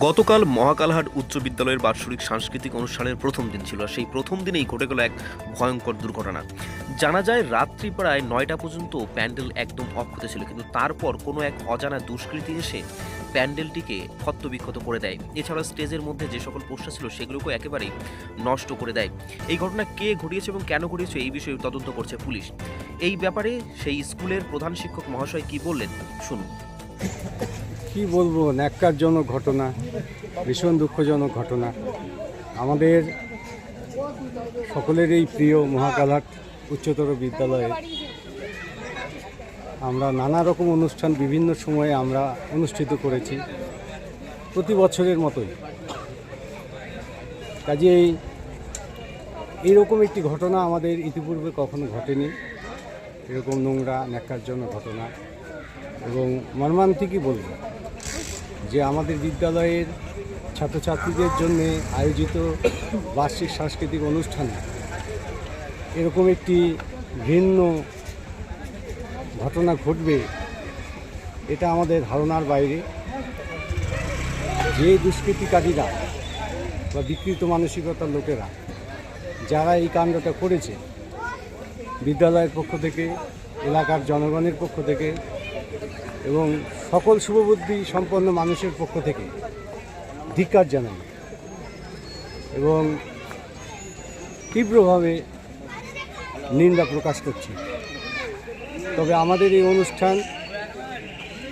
গতকাল মহাকালহাট উচ্চ বিদ্যালয়ের বার্ষিক সাংস্কৃতিক অনুষ্ঠানের প্রথম দিন ছিল সেই প্রথম দিনেই ঘটে গেল এক ভয়ঙ্কর দুর্ঘটনা। জানা যায়, রাত্রি প্রায় নয়টা পর্যন্ত প্যান্ডেল একদম অক্ষত ছিল, কিন্তু তারপর কোনো এক অজানা দুষ্কৃতী এসে প্যান্ডেলটিকে ক্ষতবিক্ষত করে দেয়। এছাড়া স্টেজের মধ্যে যে সকল পোস্টার ছিল সেগুলোকেও একেবারেই নষ্ট করে দেয়। এই ঘটনা কে ঘটিয়েছে এবং কেন ঘটিয়েছে, এই বিষয়ে তদন্ত করছে পুলিশ। এই ব্যাপারে সেই স্কুলের প্রধান শিক্ষক মহাশয় কি বললেন? শুনুন। কি বলব, ন্যাক্কারজনক ঘটনা, ভীষণ দুঃখজনক ঘটনা। আমাদের সকলেরই প্রিয় মহাকালহাট উচ্চতর বিদ্যালয়ে আমরা নানা রকম অনুষ্ঠান বিভিন্ন সময়ে আমরা অনুষ্ঠিত করেছি, প্রতি বছরের মতোই। কাজেই এইরকম একটি ঘটনা আমাদের ইতিপূর্বে কখনো ঘটেনি। এরকম নোংরা, ন্যাক্কারজনক ঘটনা। এবং মর্মান্তিকই বলব। যে আমাদের বিদ্যালয়ের ছাত্রছাত্রীদের জন্য আয়োজিত বার্ষিক সাংস্কৃতিক অনুষ্ঠানে। এরকম একটি ভিন্ন ঘটনা ঘটবে, এটা আমাদের ধারণার বাইরে। যে দুষ্কৃতিকারীরা বা বিকৃত মানসিকতার লোকেরা, যারা এই কাণ্ডটা করেছে, বিদ্যালয়ের পক্ষ থেকে, এলাকার জনগণের পক্ষ থেকে এবং সকল শুভবুদ্ধি সম্পন্ন মানুষের পক্ষ থেকে ধিক্কার জানাই এবং তীব্রভাবে নিন্দা প্রকাশ করছি। তবে আমাদের এই অনুষ্ঠান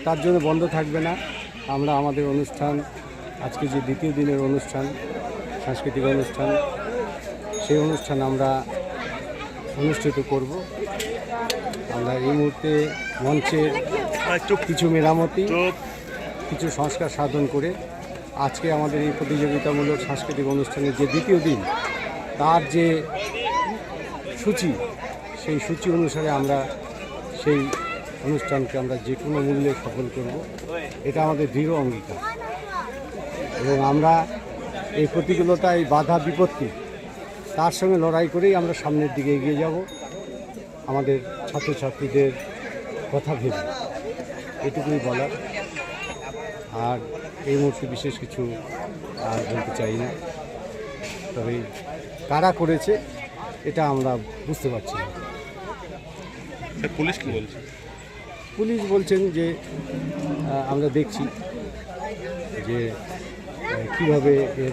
তার জন্য বন্ধ থাকবে না। আমরা আমাদের অনুষ্ঠান, আজকে যে দ্বিতীয় দিনের অনুষ্ঠান, সাংস্কৃতিক অনুষ্ঠান, সেই অনুষ্ঠান আমরা অনুষ্ঠিত করব। আমরা এই মুহূর্তে মঞ্চের কিছু মেরামতি কিছু সংস্কার সাধন করে আজকে আমাদের এই প্রতিযোগিতামূলক সাংস্কৃতিক অনুষ্ঠানের যে দ্বিতীয় দিন তার যে সূচি সেই সূচি অনুসারে আমরা সেই অনুষ্ঠানকে আমরা যে কোনো মূল্যে সফল করব। এটা আমাদের দৃঢ় অঙ্গীকার। এবং আমরা এই প্রতিকূলতা এই বাধা বিপত্তি তার সঙ্গে লড়াই করেই আমরা সামনের দিকে এগিয়ে যাব। আমাদের ছাত্রছাত্রীদের কথা ভেবে। এটুকুই বলার। আর এই মুহূর্তে বিশেষ কিছু আর বলতে চাই না। তবে কারা করেছে এটা আমরা বুঝতে পারছি না। পুলিশ কি বলছে? পুলিশ বলছেন যে আমরা দেখছি যে কীভাবে এর